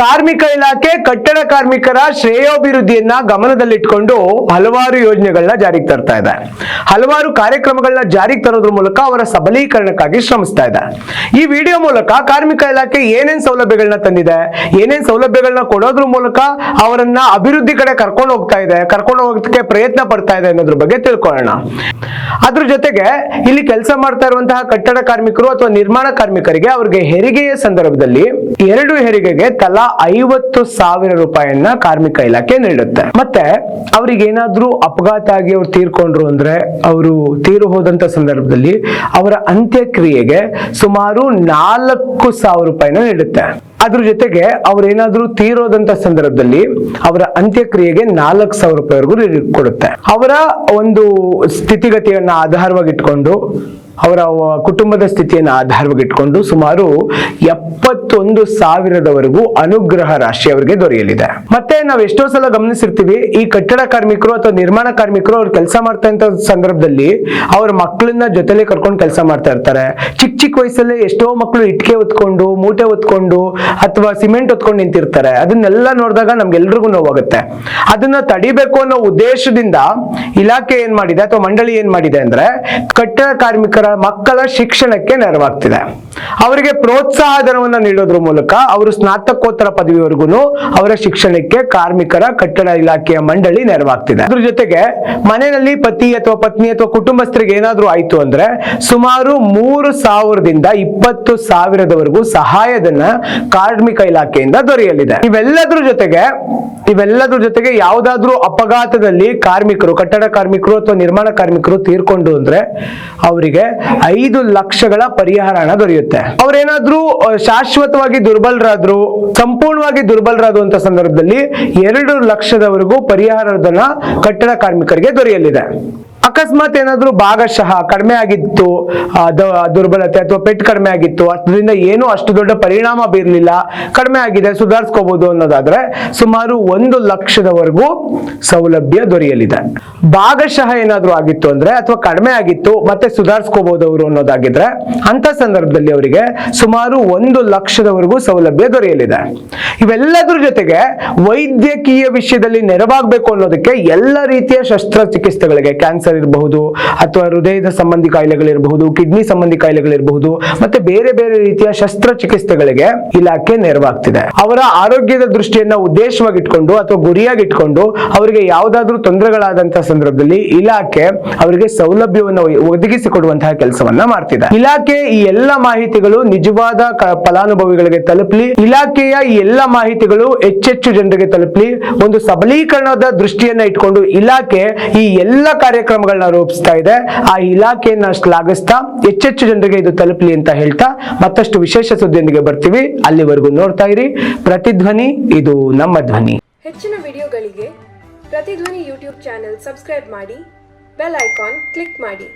ಕಾರ್ಮಿಕ ಇಲಾಖೆ ಕಟ್ಟಡ ಕಾರ್ಮಿಕರ ಶ್ರೇಯೋಭಿವೃದ್ಧಿಯನ್ನ ಗಮನದಲ್ಲಿಟ್ಕೊಂಡು ಹಲವಾರು ಯೋಜನೆಗಳನ್ನ ಜಾರಿಗೆ ತರ್ತಾ ಇದೆ. ಹಲವಾರು ಕಾರ್ಯಕ್ರಮಗಳನ್ನ ಜಾರಿಗೆ ತರೋದ್ರ ಮೂಲಕ ಅವರ ಸಬಲೀಕರಣಕ್ಕಾಗಿ ಶ್ರಮಿಸ್ತಾ ಇದೆ. ಈ ವಿಡಿಯೋ ಮೂಲಕ ಕಾರ್ಮಿಕ ಇಲಾಖೆ ಏನೇನ್ ಸೌಲಭ್ಯಗಳನ್ನ ತಂದಿದೆ, ಏನೇನ್ ಸೌಲಭ್ಯಗಳನ್ನ ಕೊಡೋದ್ರ ಮೂಲಕ ಅವರನ್ನ ಅಭಿವೃದ್ಧಿ ಕಡೆ ಕರ್ಕೊಂಡು ಹೋಗ್ತಾ ಇದೆ, ಕರ್ಕೊಂಡು ಹೋಗೋದಕ್ಕೆ ಪ್ರಯತ್ನ ಪಡ್ತಾ ಇದೆ ಅನ್ನೋದ್ರ ಬಗ್ಗೆ ತಿಳ್ಕೊಳ್ಳೋಣ. ಅದ್ರ ಜೊತೆಗೆ ಇಲ್ಲಿ ಕೆಲಸ ಮಾಡ್ತಾ ಇರುವಂತಹ ಕಟ್ಟಡ ಕಾರ್ಮಿಕರು ಅಥವಾ ನಿರ್ಮಾಣ ಕಾರ್ಮಿಕರಿಗೆ ಅವರಿಗೆ ಹೆರಿಗೆಯ ಸಂದರ್ಭದಲ್ಲಿ ಎರಡು ಹೆರಿಗೆಗೆ ತಲಾ ಐವತ್ತು ಸಾವಿರ ರೂಪಾಯಿಯನ್ನ ಕಾರ್ಮಿಕ ಇಲಾಖೆ ನೀಡುತ್ತೆ. ಮತ್ತೆ ಅವ್ರಿಗೆ ಏನಾದ್ರೂ ಅಪಘಾತ ಆಗಿ ಅವ್ರು ತೀರ್ಕೊಂಡ್ರು ಅಂದ್ರೆ ಅವರು ತೀರು ಹೋದಂತ ಸಂದರ್ಭದಲ್ಲಿ ಅವರ ಅಂತ್ಯಕ್ರಿಯೆಗೆ ಸುಮಾರು ನಾಲ್ಕು ಸಾವಿರ ರೂಪಾಯಿನ ನೀಡುತ್ತೆ. ಅದ್ರ ಜೊತೆಗೆ ಅವ್ರೇನಾದ್ರೂ ತೀರೋದಂತ ಸಂದರ್ಭದಲ್ಲಿ ಅವರ ಅಂತ್ಯಕ್ರಿಯೆಗೆ ನಾಲ್ಕು ಸಾವಿರ ರೂಪಾಯಿವರೆಗೂ ಕೊಡುತ್ತೆ. ಅವರ ಒಂದು ಸ್ಥಿತಿಗತಿಯನ್ನ ಆಧಾರವಾಗಿಟ್ಕೊಂಡು ಅವರ ಕುಟುಂಬದ ಸ್ಥಿತಿಯನ್ನು ಆಧಾರವಾಗಿಟ್ಕೊಂಡು ಸುಮಾರು ಎಪ್ಪತ್ತೊಂದು ಸಾವಿರದವರೆಗೂ ಅನುಗ್ರಹ ರಾಶಿ ಅವರಿಗೆ ದೊರೆಯಲಿದೆ. ಮತ್ತೆ ನಾವು ಎಷ್ಟೋ ಸಲ ಗಮನಿಸಿರ್ತೀವಿ, ಈ ಕಟ್ಟಡ ಕಾರ್ಮಿಕರು ಅಥವಾ ನಿರ್ಮಾಣ ಕಾರ್ಮಿಕರು ಅವ್ರು ಕೆಲಸ ಮಾಡ್ತಾ ಸಂದರ್ಭದಲ್ಲಿ ಅವ್ರ ಮಕ್ಕಳನ್ನ ಜೊತೆಲೆ ಕರ್ಕೊಂಡು ಕೆಲಸ ಮಾಡ್ತಾ ಇರ್ತಾರೆ. ಚಿಕ್ಕ ಚಿಕ್ಕ ವಯಸ್ಸಲ್ಲೇ ಎಷ್ಟೋ ಮಕ್ಕಳು ಇಟ್ಕೆ ಹೊತ್ಕೊಂಡು, ಮೂಟೆ ಹೊತ್ಕೊಂಡು ಅಥವಾ ಸಿಮೆಂಟ್ ಹೊತ್ಕೊಂಡು ನಿಂತಿರ್ತಾರೆ. ಅದನ್ನೆಲ್ಲ ನೋಡಿದಾಗ ನಮ್ಗೆಲ್ರಿಗೂ ನೋವಾಗುತ್ತೆ. ಅದನ್ನ ತಡಿಬೇಕು ಅನ್ನೋ ಉದ್ದೇಶದಿಂದ ಇಲಾಖೆ ಏನ್ ಮಾಡಿದೆ ಅಥವಾ ಮಂಡಳಿ ಏನ್ ಮಾಡಿದೆ ಅಂದ್ರೆ ಕಟ್ಟಡ ಕಾರ್ಮಿಕರ ಮಕ್ಕಳ ಶಿಕ್ಷಣಕ್ಕೆ ನೆರವಾಗ್ತಿದೆ. ಅವರಿಗೆ ಪ್ರೋತ್ಸಾಹ ಧನವನ್ನ ನೀಡೋದ್ರ ಮೂಲಕ ಅವರು ಸ್ನಾತಕೋತ್ತರ ಪದವಿವರೆಗೂ ಅವರ ಶಿಕ್ಷಣಕ್ಕೆ ಕಾರ್ಮಿಕರ ಕಟ್ಟಡ ಇಲಾಖೆಯ ಮಂಡಳಿ ನೆರವಾಗ್ತಿದೆ. ಅದ್ರ ಜೊತೆಗೆ ಮನೆಯಲ್ಲಿ ಪತಿ ಅಥವಾ ಪತ್ನಿ ಅಥವಾ ಕುಟುಂಬಸ್ಥರಿಗೆ ಏನಾದರೂ ಆಯ್ತು ಅಂದ್ರೆ ಸುಮಾರು ಮೂರು ಸಾವಿರದಿಂದ ಇಪ್ಪತ್ತು ಸಾವಿರದವರೆಗೂ ಸಹಾಯಧನ ಕಾರ್ಮಿಕ ಇಲಾಖೆಯಿಂದ ದೊರೆಯಲಿದೆ. ಇವೆಲ್ಲದ್ರ ಜೊತೆಗೆ ಇವೆಲ್ಲದ್ರ ಜೊತೆಗೆ ಯಾವ್ದಾದ್ರೂ ಅಪಘಾತದಲ್ಲಿ ಕಾರ್ಮಿಕರು, ಕಟ್ಟಡ ಕಾರ್ಮಿಕರು ಅಥವಾ ನಿರ್ಮಾಣ ಕಾರ್ಮಿಕರು ತೀರ್ಕೊಂಡು ಅಂದ್ರೆ ಅವರಿಗೆ ಐದು ಲಕ್ಷಗಳ ಪರಿಹಾರ ಹಣ ದೊರೆಯುತ್ತೆ ಅವ್ರೇನಾದ್ರೂ ಶಾಶ್ವತವಾಗಿ ದುರ್ಬಲರಾದ್ರು ಸಂಪೂರ್ಣವಾಗಿ ದುರ್ಬಲರಾದಂತ ಅಂತ ಸಂದರ್ಭದಲ್ಲಿ ಎರಡು ಲಕ್ಷದವರೆಗೂ ಪರಿಹಾರಧನ ಕಟ್ಟಡ ಕಾರ್ಮಿಕರಿಗೆ ದೊರೆಯಲಿದೆ. ಅಕಸ್ಮಾತ್ ಏನಾದರೂ ಭಾಗಶಃ ಕಡಿಮೆ ಆಗಿತ್ತು ದುರ್ಬಲತೆ ಅಥವಾ ಪೆಟ್ಟು ಕಡಿಮೆ ಆಗಿತ್ತು ಅದರಿಂದ ಏನು ಅಷ್ಟು ದೊಡ್ಡ ಪರಿಣಾಮ ಬೀರಲಿಲ್ಲ, ಕಡಿಮೆ ಆಗಿದೆ ಸುಧಾರಿಸ್ಕೋಬಹುದು ಅನ್ನೋದಾದ್ರೆ ಸುಮಾರು ಒಂದು ಲಕ್ಷದವರೆಗೂ ಸೌಲಭ್ಯ ದೊರೆಯಲಿದೆ. ಭಾಗಶಃ ಏನಾದರೂ ಆಗಿತ್ತು ಅಂದ್ರೆ ಅಥವಾ ಕಡಿಮೆ ಆಗಿತ್ತು, ಮತ್ತೆ ಸುಧಾರಿಸ್ಕೋಬಹುದು ಅವರು ಅನ್ನೋದಾಗಿದ್ರೆ ಅಂತ ಸಂದರ್ಭದಲ್ಲಿ ಅವರಿಗೆ ಸುಮಾರು ಒಂದು ಲಕ್ಷದವರೆಗೂ ಸೌಲಭ್ಯ ದೊರೆಯಲಿದೆ. ಇವೆಲ್ಲದ್ರ ಜೊತೆಗೆ ವೈದ್ಯಕೀಯ ವಿಷಯದಲ್ಲಿ ನೆರವಾಗಬೇಕು ಅನ್ನೋದಕ್ಕೆ ಎಲ್ಲ ರೀತಿಯ ಶಸ್ತ್ರಚಿಕಿತ್ಸೆಗಳಿಗೆ, ಕ್ಯಾನ್ಸರ್ ಇರಬಹುದು, ಅಥವಾ ಹೃದಯದ ಸಂಬಂಧಿ ಕಾಯಿಲೆಗಳಿರಬಹುದು, ಕಿಡ್ನಿ ಸಂಬಂಧಿ ಕಾಯಿಲೆಗಳಿರಬಹುದು, ಮತ್ತೆ ಬೇರೆ ಬೇರೆ ರೀತಿಯ ಶಸ್ತ್ರಚಿಕಿತ್ಸೆಗಳಿಗೆ ಇಲಾಖೆ ನೆರವಾಗ್ತಿದೆ. ಅವರ ಆರೋಗ್ಯದ ದೃಷ್ಟಿಯನ್ನ ಉದ್ದೇಶವಾಗಿಟ್ಕೊಂಡು ಅಥವಾ ಗುರಿಯಾಗಿ ಇಟ್ಕೊಂಡು ಅವರಿಗೆ ಯಾವುದಾದ್ರೂ ತೊಂದರೆಗಳಾದಂತಹ ಸಂದರ್ಭದಲ್ಲಿ ಇಲಾಖೆ ಅವರಿಗೆ ಸೌಲಭ್ಯವನ್ನು ಒದಗಿಸಿಕೊಡುವಂತಹ ಕೆಲಸವನ್ನ ಮಾಡ್ತಿದೆ. ಇಲಾಖೆ ಈ ಎಲ್ಲ ಮಾಹಿತಿಗಳು ನಿಜವಾದ ಫಲಾನುಭವಿಗಳಿಗೆ ತಲುಪಲಿ, ಇಲಾಖೆಯ ಈ ಎಲ್ಲ ಮಾಹಿತಿಗಳು ಹೆಚ್ಚೆಚ್ಚು ಜನರಿಗೆ ತಲುಪಲಿ, ಒಂದು ಸಬಲೀಕರಣದ ದೃಷ್ಟಿಯನ್ನ ಇಟ್ಕೊಂಡು ಇಲಾಖೆ ಈ ಎಲ್ಲ ಕಾರ್ಯಕ್ರಮಗಳನ್ನ ರೂಪಿಸ್ತಾ ಇದೆ. ಆ ಇಲಾಖೆಯನ್ನ ಶ್ಲಾಘಿಸ್ತಾ ಹೆಚ್ಚೆಚ್ಚು ಜನರಿಗೆ ಇದು ತಲುಪಲಿ ಅಂತ ಹೇಳ್ತಾ ಮತ್ತಷ್ಟು ವಿಶೇಷ ಸುದ್ದಿಯೊಂದಿಗೆ ಬರ್ತೀವಿ. ಅಲ್ಲಿವರೆಗೂ ನೋಡ್ತಾ ಇರಿ. ಪ್ರತಿಧ್ವನಿ ಇದು ನಮ್ಮ ಧ್ವನಿ. ಹೆಚ್ಚಿನ ವಿಡಿಯೋಗಳಿಗೆ ಪ್ರತಿಧ್ವನಿ ಯೂಟ್ಯೂಬ್ ಚಾನೆಲ್ ಸಬ್ಸ್ಕ್ರೈಬ್ ಮಾಡಿ, ಬೆಲ್ ಐಕಾನ್ ಕ್ಲಿಕ್ ಮಾಡಿ.